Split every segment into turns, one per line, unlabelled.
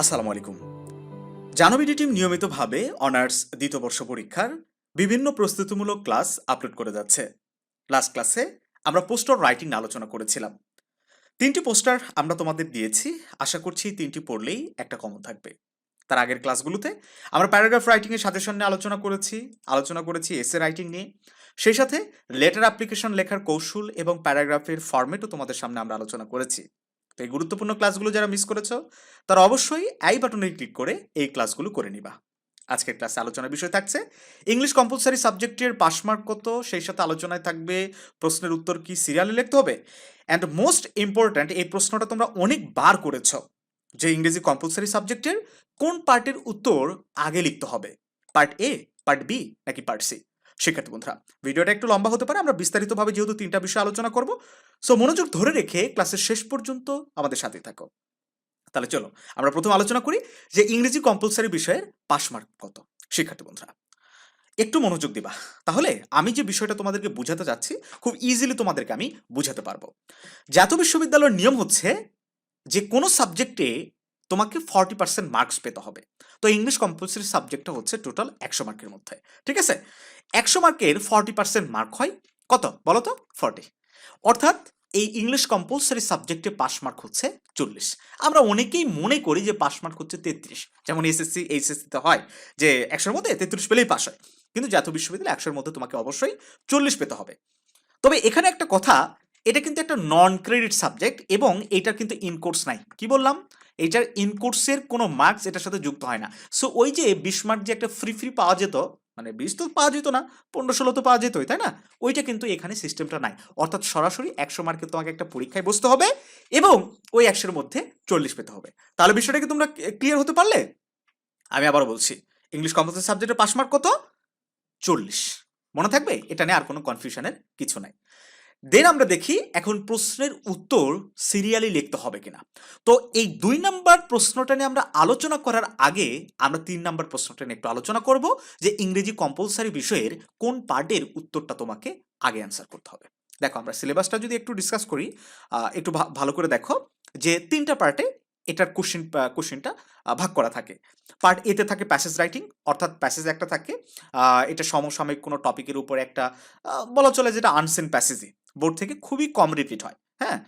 আসসালামু আলাইকুম। জানবিডি টিম নিয়মিতভাবে অনার্স দ্বিতীয় বর্ষ পরীক্ষার বিভিন্ন প্রস্তুতিমূলক ক্লাস আপলোড করে যাচ্ছে। লাস্ট ক্লাসে আমরা পোস্টার রাইটিং আলোচনা করেছিলাম। তিনটি পোস্টার আমরা তোমাদের দিয়েছি। আশা করছি তিনটি পড়লেই একটা কমন থাকবে। তার আগের ক্লাসগুলোতে আমরা প্যারাগ্রাফ রাইটিং এর সাজেশন নিয়ে আলোচনা করেছি। আলোচনা করেছি এসে রাইটিং নিয়ে। সেই সাথে লেটার অ্যাপ্লিকেশন লেখার কৌশল এবং প্যারাগ্রাফের ফরম্যাটও তোমাদের সামনে আমরা আলোচনা করেছি। তো এই গুরুত্বপূর্ণ ক্লাসগুলো যারা মিস করেছ, তারা অবশ্যই আই বাটনে ক্লিক করে এই ক্লাসগুলো করে নিবা। আজকের ক্লাসে আলোচনার বিষয় থাকছে ইংলিশ কম্পালসারি সাবজেক্টের পাসমার্ক কত, সেই সাথে আলোচনায় থাকবে প্রশ্নের উত্তর কি সিরিয়ালে লিখতে হবে? অ্যান্ড মোস্ট ইম্পর্ট্যান্ট এই প্রশ্নটা তোমরা অনেক বার করেছ যে ইংরেজি কম্পালসারি সাবজেক্টের কোন পার্টের উত্তর আগে লিখতে হবে? পার্ট এ পার্ট বি নাকি পার্ট সি শিক্ষার্থী বন্ধুরা, ভিডিওটা একটু লম্বা হতে পারে, আমরা বিস্তারিতভাবে যেহেতু তিনটা বিষয় আলোচনা করব। সো মনোযোগ ধরে রেখে ক্লাসের শেষ পর্যন্ত আমাদের সাথে থাকো। তাহলে চলো, আমরা প্রথম আলোচনা করি যে ইংরেজি কম্পালসারি বিষয়ের পাস মার্ক কত, শিক্ষার্থী বন্ধুরা। একটু মনোযোগ দিবা। তাহলে আমি যে বিষয়টা তোমাদেরকে বুঝাতে যাচ্ছি, খুব ইজিলি তোমাদেরকে আমি বুঝাতে পারব। জাতীয় বিশ্ববিদ্যালয়ের নিয়ম হচ্ছে যে কোনো সাবজেক্টে তোমাকে ফর্টি পার্সেন্ট মার্কস পেতে হবে। তো ইংলিশ কম্পালসারি সাবজেক্টটা হচ্ছে টোটাল একশো মার্কের মধ্যে, ঠিক আছে? একশো মার্কের ফর্টি পার্সেন্ট মার্ক হয় কত? বলো তো ফর্টি অর্থাৎ এই ইংলিশ কম্পালসারি সাবজেক্টে পাস মার্ক হচ্ছে চল্লিশ। আমরা অনেকেই মনে করি যে পাস মার্ক হচ্ছে তেত্রিশ। যেমন এসএসসি এইচএসসিতে হয় যে একশোর মধ্যে তেত্রিশ পেলেই পাস হয়। কিন্তু জাতীয় বিশ্ববিদ্যালয় একশোর মধ্যে তোমাকে অবশ্যই চল্লিশ পেতে হবে। তবে এখানে একটা কথা এটা কিন্তু একটা নন ক্রেডিট সাবজেক্ট এবং এটার কিন্তু ইনকোর্স নাই। কি বললাম? এটার ইনকোর্সের কোনো মার্কস এটার সাথে যুক্ত হয় না। সো ওই যে বিশ মার্ক যে একটা ফ্রি ফ্রি পাওয়া যেত মানে বিশ তো পাওয়া যেত না, পনেরো ষোলো তো পাওয়া যেতই, তাই না? ওইটা কিন্তু এখানে সিস্টেমটা নাই। অর্থাৎ সরাসরি একশো মার্কে তোমাকে একটা পরীক্ষায় বসতে হবে এবং ওই একশোর মধ্যে চল্লিশ পেতে হবে। তাহলে বিষয়টা কি তোমরা ক্লিয়ার হতে পারলে? আমি আবার বলছি ইংলিশ কম্পালসারি সাবজেক্টের পাস মার্ক কত? চল্লিশ। মনে থাকবে? এটা নিয়ে আর কোনো কনফিউশনের কিছু নাই। দেন আমরা দেখি এখন প্রশ্নের উত্তর সিরিয়ালি লিখতে হবে কিনা। তো এই দুই নাম্বার প্রশ্নটা নিয়ে আমরা আলোচনা করার আগে আমরা তিন নাম্বার প্রশ্নটা নিয়ে একটু আলোচনা করব যে ইংরেজি কম্পালসারি বিষয়ের কোন পার্টের উত্তরটা তোমাকে আগে অ্যান্সার করতে হবে। দেখো, আমরা সিলেবাসটা যদি একটু ডিসকাস করি একটু ভালো করে দেখো যে তিনটা পার্টে এটার কোশ্চেন কোশ্চেনটা ভাগ করা থাকে। পার্ট এতে থাকে প্যাসেজ রাইটিং অর্থাৎ প্যাসেজ একটা থাকে এটা সমসাময়িক কোনো টপিকের উপর একটা বলা চলে যেটা আনসেন প্যাসেজই বোর্ড থেকে খুবই কম রিপিট হয়। হ্যাঁ?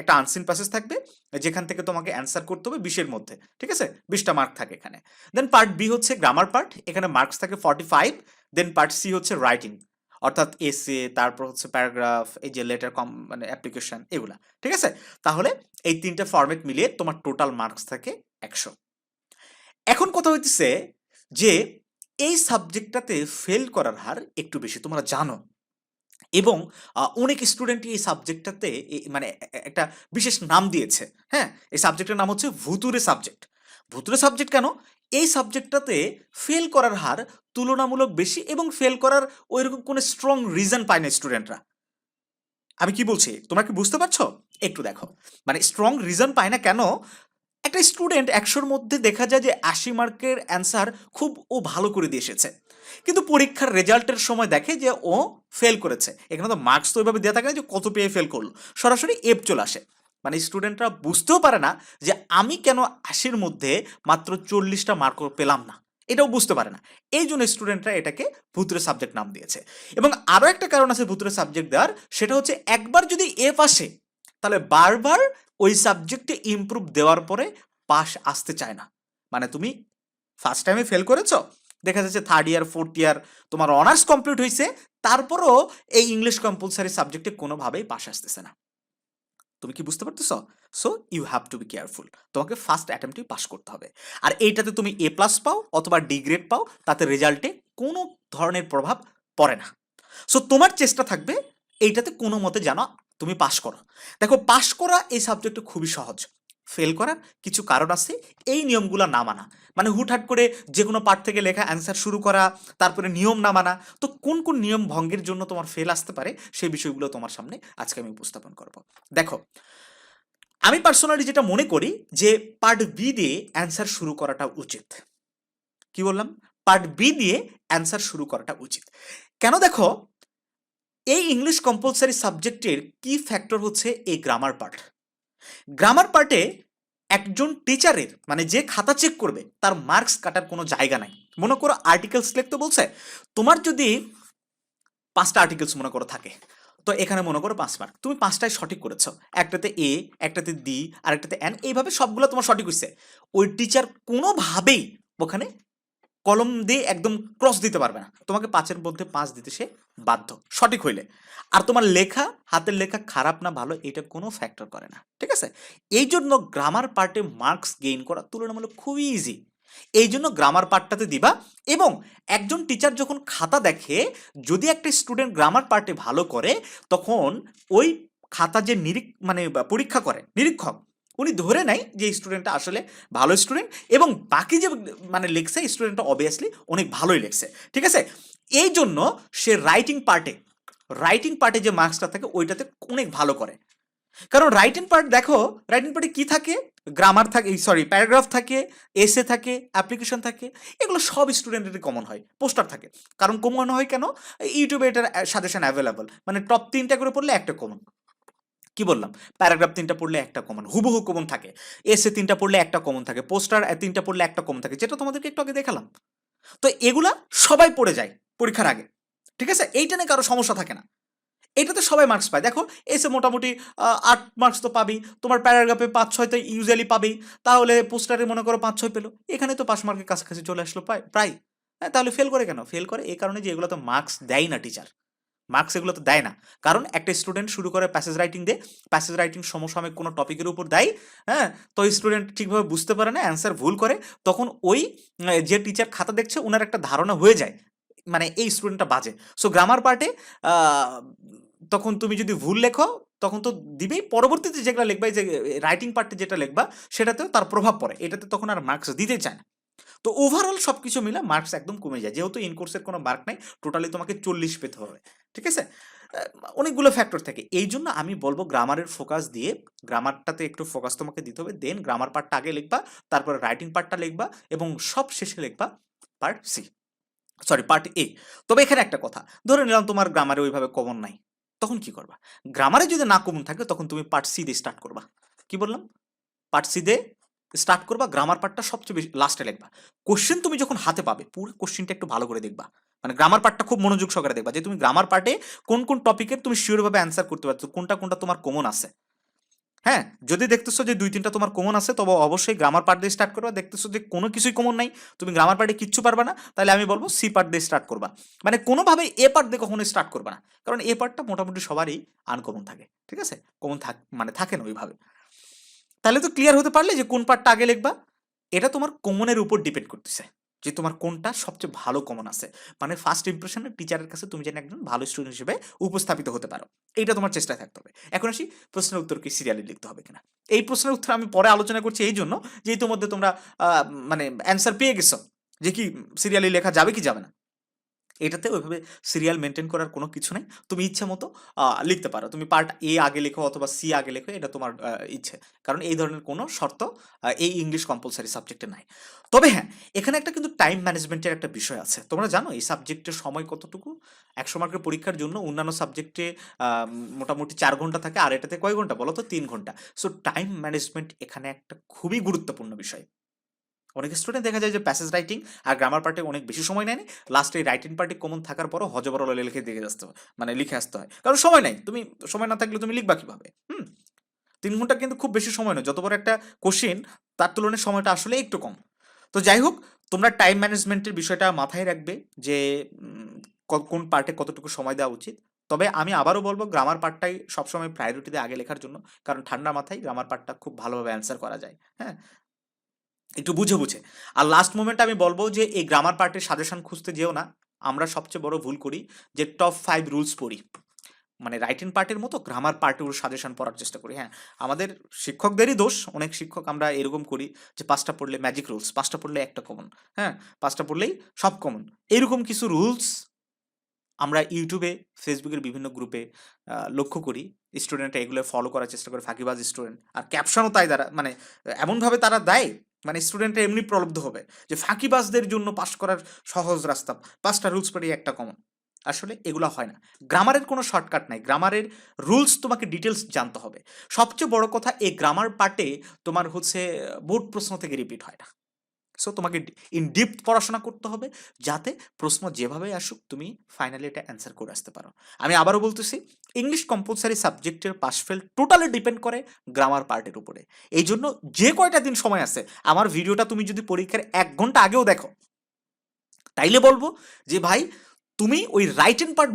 একটা আনসিন প্যাসেজ থাকবে, যেখান থেকে তোমাকে অ্যান্সার করতে হবে বিশের মধ্যে, ঠিক আছে? বিশটা মার্ক থাকে এখানে। দেন পার্ট বি হচ্ছে গ্রামার পার্ট এখানে মার্কস থাকে forty five then part C হচ্ছে রাইটিং অর্থাৎ এসে তারপর হচ্ছে প্যারাগ্রাফ এই যে লেটার কম মানে অ্যাপ্লিকেশন এগুলা, ঠিক আছে? তাহলে এই তিনটা ফরম্যাট মিলিয়ে তোমার টোটাল মার্কস থাকে একশো। এখন কথা হইতেছে যে, এই সাবজেক্টটাতে ফেল করার হার একটু বেশি, তোমরা জানো। এবং অনেক স্টুডেন্টই এই সাবজেক্টটাতে মানে একটা বিশেষ নাম দিয়েছে। হ্যাঁ? এই সাবজেক্টের নাম হচ্ছে ভুতুরে সাবজেক্ট ভুতুরে সাবজেক্ট কেন? এই সাবজেক্টটাতে ফেল করার হার তুলনামূলক বেশি এবং ফেল করার ওইরকম কোনো স্ট্রং রিজন পায় না স্টুডেন্টরা আমি কি বলছি? তোমরা কি বুঝতে পারছ? একটু দেখো। মানে স্ট্রং রিজন পায় না কেন? একটা স্টুডেন্ট একশোর মধ্যে দেখা যায় যে আশি মার্কের অ্যান্সার খুব ও ভালো করে দিয়ে এসেছে। কিন্তু পরীক্ষার রেজাল্টের সময় দেখে যে ও ফেল করেছে। এখানে তো মার্কস তো ওইভাবে দেওয়া থাকে না যে কত পেয়ে ফেল করল। সরাসরি এফ চলে আসে। মানে স্টুডেন্টরা বুঝতেও পারে না যে আমি কেন আশির মধ্যে মাত্র চল্লিশটা মার্ক পেলাম না। এটাও বুঝতে পারে না। এই জন্য স্টুডেন্টরা এটাকে ভুতুরে সাবজেক্ট নাম দিয়েছে। এবং আরও একটা কারণ আছে ভুতুরে সাবজেক্ট দেওয়ার, সেটা হচ্ছে একবার যদি এফ আসে, তাহলে বারবার ওই সাবজেক্টে ইমপ্রুভ দেওয়ার পরে পাস আসতে চায় না। মানে তুমি ফার্স্ট টাইমে ফেল করেছ, দেখা যাচ্ছে থার্ড ইয়ার ফোর্থ ইয়ার তোমার অনার্স কমপ্লিট হয়েছে তারপরও এই ইংলিশ কম্পালসারি সাবজেক্টে কোনোভাবেই পাস আসতেছে না। তুমি কি বুঝতে পারতেছো? So you have to be careful তোমাকে ফার্স্ট অ্যাটেম্পটি পাস করতে হবে। আর এইটাতে তুমি এ প্লাস পাও অথবা ডি গ্রেড পাও, তাতে রেজাল্টে কোনো ধরনের প্রভাব পড়ে না। সো তোমার চেষ্টা থাকবে এইটাতে কোনো মতে যেন তুমি পাশ করো। দেখো পাশ করা এই সাবজেক্টে খুবই সহজ। ফেল করার কিছু কারণ আছে, এই নিয়মগুলো না মানা। মানে হুটহাট করে যে কোনো পার্ট থেকে লেখা অ্যান্সার শুরু করা, তারপরে নিয়ম না মানা, তো কোন কোন নিয়ম ভঙ্গের জন্য তোমার ফেল আসতে পারে, সেই বিষয়গুলো তোমার সামনে আজকে আমি উপস্থাপন করব। দেখো, আমি পার্সোনালি যেটা মনে করি যে পার্ট বি দিয়ে অ্যান্সার শুরু করাটা উচিত। কি বললাম? পার্ট বি দিয়ে অ্যান্সার শুরু করাটা উচিত। কেন দেখো এই ইংলিশ কম্পালসারি সাবজেক্টের কি ফ্যাক্টর হচ্ছে এই গ্রামার পার্ট গ্রামার পার্টে একজন টিচারের মানে যে খাতা চেক করবে, তার মার্কস কাটার কোনো জায়গা নাই। মনে করো আর্টিকেলস লিখতে বলছে, তোমার যদি পাঁচটা আর্টিকেলস মনে করো থাকে, তো এখানে মনে করো পাঁচ মার্ক তুমি পাঁচটায় সঠিক করেছ। একটাতে এ একটাতে দি আর একটাতে এন এইভাবে সবগুলো তোমার সঠিক হয়েছে ওই টিচার কোনোভাবেই ওখানে কলম দিয়ে একদম ক্রস দিতে পারবে না। তোমাকে পাঁচের মধ্যে পাঁচ দিতে সে বাধ্য। সঠিক হইলে। আর তোমার লেখা, হাতের লেখা খারাপ না, ভালো, এটা কোনো ফ্যাক্টর করে না। ঠিক আছে? এই জন্য গ্রামার পার্টে মার্কস গেইন করা তুলনামূলক খুবই ইজি এই জন্য গ্রামার পার্টটাতে দিবা এবং একজন টিচার যখন খাতা দেখে, যদি একটা স্টুডেন্ট গ্রামার পার্টে ভালো করে, তখন ওই খাতা যে নিরীক মানে পরীক্ষা করে, নিরীক্ষক উনি ধরে নেয় যে স্টুডেন্টটা আসলে ভালো স্টুডেন্ট এবং বাকি যে মানে লিখছে স্টুডেন্টটা অবভিয়াসলি অনেক ভালোই লিখছে, ঠিক আছে? এই জন্য সে রাইটিং পার্টে রাইটিং পার্টে যে মার্কসটা থাকে ওইটাতে অনেক ভালো করে। কারণ রাইটিং পার্ট দেখো রাইটিং পার্টে কি থাকে? গ্রামার থাকে সরি প্যারাগ্রাফ থাকে এসে থাকে অ্যাপ্লিকেশন থাকে, এগুলো সব স্টুডেন্টের কমন হয় পোস্টার থাকে। কারণ কমন হয় কেন? ইউটিউবে এটার সাজেশন অ্যাভেলেবল মানে টপ তিনটা করে পড়লে একটা কমন কি বললাম? প্যারাগ্রাফ তিনটা পড়লে একটা কমন হুবহু কমন থাকে। এসে তিনটা পড়লে একটা কমন থাকে। পোস্টার তিনটা পড়লে একটা কমন থাকে। যেটা তোমাদেরকে একটু আগে দেখালাম। তো এগুলা সবাই পড়ে যায় পরীক্ষার আগে। ঠিক আছে? এইটা নিয়ে কারও সমস্যা থাকে না। এটাতে সবাই মার্কস পায়। দেখো এসে মোটামুটি আট মার্কস তো পাবি তোমার প্যারাগ্রাফে পাঁচ, ছয় তো ইউজুয়ালি পাবি তাহলে পোস্টারে মনে করো পাঁচ, ছয় পেল। এখানে তো পাঁচ মার্কের কাছাকাছি চলে আসলো প্রায় প্রায়। হ্যাঁ তাহলে ফেল করে কেন? ফেল করে এই কারণে যে এগুলো তো মার্কস দেয় না টিচার মার্কস এগুলো তো দেয় না। কারণ একটা স্টুডেন্ট শুরু করে প্যাসেজ রাইটিং দিয়ে প্যাসেজ রাইটিং সমসাময়িক কোনো টপিকের উপর দেয় হ্যাঁ? তো স্টুডেন্ট ঠিকভাবে বুঝতে পারে না অ্যান্সার ভুল করে, তখন ওই যে টিচার খাতা দেখছে ওনার একটা ধারণা হয়ে যায়। মানে এই স্টুডেন্টটা বাজে। সো গ্রামার পার্টে তখন তুমি যদি ভুল লেখো, তখন তো দিবেই। পরবর্তীতে যেগুলো লিখবা যে রাইটিং পার্টে যেটা লিখবা, সেটাতেও তার প্রভাব পড়ে। এটাতে তখন আর মার্কস দিতে চায় না। তো ওভারঅল সব কিছু মিলে মার্কস একদম কমে যায়। যেহেতু ইন কোর্সের কোনো মার্ক নাই টোটালি তোমাকে চল্লিশ পেতে হবে, ঠিক আছে? অনেকগুলো ফ্যাক্টর থাকে। এই জন্য আমি বলব গ্রামারের ফোকাস দিয়ে গ্রামারটাতে একটু ফোকাস তোমাকে দিতে হবে। দেন গ্রামার পার্টটা আগে লিখবা, তারপরে রাইটিং পার্টটা লিখবা এবং সব শেষে লিখবা part C sorry part A তবে এখানে একটা কথা, ধরে নিলাম তোমার গ্রামারে ওইভাবে কমন নাই, তখন কি করবা? গ্রামারে যদি না কমন থাকে, তখন তুমি পার্ট সি দিয়ে স্টার্ট করবা। কি বললাম? পার্ট সি দিয়ে স্টার্ট করবা গ্রামার পার্টটা সবচেয়ে বেশি লাস্টে লিখবা। কোশ্চেন তুমি যখন হাতে পাবে, পুরো কোশ্চেনটা একটু ভালো করে দেখবা। মানে গ্রামার পার্টটা খুব মনোযোগ সহকারে দেখবা যে তুমি গ্রামার পার্টে কোন কোন টপিকের তুমি শিওরভাবে অ্যান্সার করতে পারছ, কোনটা কোনটা তোমার কমন আছে। হ্যাঁ? যদি দেখতেছো যে দুই, তিনটা তোমার কমন আছে, তবে অবশ্যই গ্রামার পার্ট দিয়ে স্টার্ট করবা। দেখতেছো যে কোনো কিছুই কমন নাই, তুমি গ্রামার পার্টে কিচ্ছু পারবা না, তাহলে আমি বলব সি পার্ট দিয়ে স্টার্ট করবা। মানে কোনোভাবে এ পার্ট দিয়ে কখনো স্টার্ট করবা না। কারণ এ পার্টটা মোটামুটি সবারই আনকমন থাকে, ঠিক আছে? কমন থাক মানে থাকে না ওইভাবে। তাহলে তো ক্লিয়ার হতে পারলে যে কোন পার্টটা আগে লিখবা। এটা তোমার কমনের উপর ডিপেন্ড করতেছে যে তোমার কোনটা সবচেয়ে ভালো কমন আছে। মানে ফার্স্ট ইমপ্রেশনে টিচারের কাছে তুমি যেন একজন ভালো স্টুডেন্ট হিসেবে উপস্থাপিত হতে পারো। এইটা তোমার চেষ্টায় থাকতে হবে। এখন আসি প্রশ্নের উত্তর কি সিরিয়ালি লিখতে হবে কিনা। এই প্রশ্নের উত্তর আমি পরে আলোচনা করছি এই জন্য যে ইতিমধ্যে তোমরা মানে অ্যান্সার পেয়ে গেছো যে কি সিরিয়ালি লেখা যাবে কি যাবে না। এটাতে ওইভাবে সিরিয়াল মেনটেন করার কোনো কিছু নেই। তুমি ইচ্ছা মতো লিখতে পারো। তুমি পার্ট এ আগে লেখো অথবা সি আগে লেখো, এটা তোমার ইচ্ছে। কারণ এই ধরনের কোনো শর্ত এই ইংলিশ কম্পালসারি সাবজেক্টে নাই। তবে হ্যাঁ এখানে একটা কিন্তু টাইম ম্যানেজমেন্টের একটা বিষয় আছে। তোমরা জানো এই সাবজেক্টের সময় কতটুকু? একশো মার্কের পরীক্ষার জন্য অন্যান্য সাবজেক্টে মোটামুটি চার ঘণ্টা থাকে, আর এটাতে কয় ঘণ্টা বলো তো? তিন ঘণ্টা। সো টাইম ম্যানেজমেন্ট এখানে একটা খুবই গুরুত্বপূর্ণ বিষয়। অনেক স্টুডেন্ট দেখা যায় যে প্যাসেজ রাইটিং আর গ্রামার পার্টে অনেক বেশি সময় নেয় লাস্টে রাইটিং পার্টি কমন থাকার পরও হজবরল লিখে দিয়ে আসতে হয় মানে লিখে আসতে হয়। কারণ সময় নেই, তুমি সময় না থাকলে তুমি লিখবা কীভাবে? হুম? তিন ঘণ্টা কিন্তু খুব বেশি সময় নয়, যত বড় একটা কোশ্চেন তার তুলনায় সময়টা আসলে একটু কম। তো যাই হোক, তোমরা টাইম ম্যানেজমেন্টের বিষয়টা মাথায় রাখবে যে কোন পার্টে কতটুকু সময় দেওয়া উচিত। তবে আমি আবারও বলব গ্রামার পার্টটাই সবসময় প্রায়োরিটিতে আগে লেখার জন্য, কারণ ঠান্ডা মাথায় গ্রামার পার্টটা খুব ভালোভাবে অ্যান্সার করা যায়। হ্যাঁ? একটু বুঝে বুঝে। আর লাস্ট মোমেন্ট আমি বলব যে, এই গ্রামার পার্টের সাজেশন খুঁজতে যেও না। আমরা সবচেয়ে বড় ভুল করি যে টপ ফাইভ রুলস পড়ি। মানে রাইটিং পার্টের মতো গ্রামার পার্টের সাজেশন পড়ার চেষ্টা করি। হ্যাঁ আমাদের শিক্ষকদেরই দোষ। অনেক শিক্ষক আমরা এরকম করি যে, পাঁচটা পড়লে ম্যাজিক রুলস পাঁচটা পড়লে একটা কমন হ্যাঁ পাঁচটা পড়লেই সব কমন এরকম কিছু রুলস আমরা ইউটিউবে ফেসবুকের বিভিন্ন গ্রুপে লক্ষ্য করি। স্টুডেন্টরা এগুলো ফলো করার চেষ্টা করে। ফাঁকিবাজ স্টুডেন্ট আর ক্যাপশনও তাই তারা মানে এমনভাবে তারা দেয় মানে স্টুডেন্টরা এমনি প্রলব্ধ হবে যে ফাঁকিবাজদের জন্য পাস করার সহজ রাস্তা, পাঁচটা রুলস পেরিয়ে একটা কমন আসলে এগুলো হয় না। গ্রামারের কোনো শর্টকাট নাই। গ্রামারের রুলস তোমাকে ডিটেলস জানতে হবে। সবচেয়ে বড় কথা, এই গ্রামার পার্টে তোমার হচ্ছে বোর্ড প্রশ্ন থেকে রিপিট হয় না। সো তোমাকে ইন ডিপথ পড়াশোনা করতে হবে যাতে প্রশ্ন যেভাবে আসুক তুমি ফাইনালি এটা অ্যান্সার করে আসতে পারো। আমি আবারও বলতেছি ইংলিশ কম্পালসারি সাবজেক্টের পাশ ফেল টোটালি ডিপেন্ড করে গ্রামার পার্টের উপরে। এই জন্য যে কয়টা দিন সময় আছে, আমার ভিডিওটা তুমি যদি পরীক্ষার এক ঘণ্টা আগেও দেখো, তাইলে বলব যে ভাই তুমি ওই রাইট এন্ড পার্ট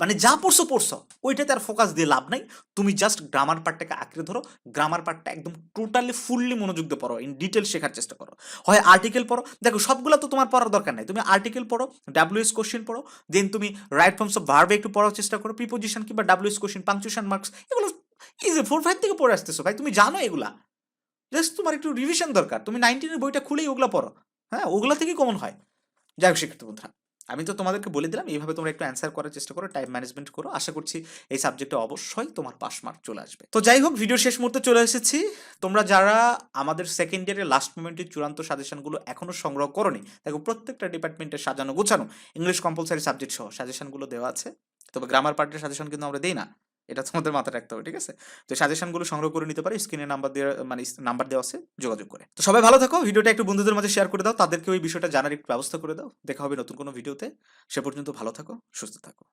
মানে যা পড়ছো পড়ছো, ওইটাতে আর ফোকাস দিয়ে লাভ নাই। তুমি জাস্ট গ্রামার পার্টটাকে আঁকড়ে ধরো গ্রামার পার্টটা একদম টোটালি ফুললি মনোযোগ দিয়ে পড়ো ইন ডিটেল শেখার চেষ্টা করো। হয় আর্টিকেল পড়ো, দেখো সবগুলো তো তোমার পড়ার দরকার নাই। তুমি আর্টিকেল পড়ো ডাব্লিউএস কোশ্চেন পড়ো দেন তুমি রাইট ফর্মস অফ ভার্বে একটু পড়ার চেষ্টা করো প্রিপোজিশন কিংবা ডাব্লিউএস কোশ্চেন পাংচুয়েশন মার্কস এগুলো ইজি ফোর ফাইভ থেকে পড়ে আসতেছো। ভাই, তুমি জানো এগুলা। জাস্ট তোমার একটু রিভিশন দরকার। তুমি নাইনটিনের বইটা খুলেই ওগুলো পড়ো। হ্যাঁ ওগুলা থেকেই কমন হয়। যাই হোক, শিক্ষার্থী বন্ধুরা আমি তো তোমাদেরকে বলে দিলাম, এইভাবে তোমরা একটু অ্যান্সার করার চেষ্টা করো টাইম ম্যানেজমেন্ট করো। আশা করছি এই সাবজেক্টে অবশ্যই তোমার পাস মার্ক চলে আসবে। তো যাই হোক ভিডিও শেষ মুহূর্তে চলে এসেছি। তোমরা যারা আমাদের সেকেন্ড ইয়ারের লাস্ট মোমেন্টের চূড়ান্ত সাজেশনগুলো এখনও সংগ্রহ করোনি, দেখো প্রত্যেকটা ডিপার্টমেন্টে সাজানো, গোছানো ইংলিশ কম্পালসারি সাবজেক্ট সহ সাজেশনগুলো দেওয়া আছে। তবে গ্রামার পার্টের সাজেশন কিন্তু আমরা দিই না। এটা তোমাদের মাথায় রাখতে হবে, ঠিক আছে? তো সাজেশনগুলো সংগ্রহ করে নিতে পারে স্ক্রিনে নাম্বার দেওয়া মানে নাম্বার দেওয়া আছে, যোগাযোগ করে। তো সবাই ভালো থাকো, ভিডিওটা একটু বন্ধুদের মাঝে শেয়ার করে দাও তাদেরকে ওই বিষয়টা জানার একটু ব্যবস্থা করে দাও। দেখা হবে নতুন কোনো ভিডিওতে সে পর্যন্ত ভালো থাকো, সুস্থ থাকো।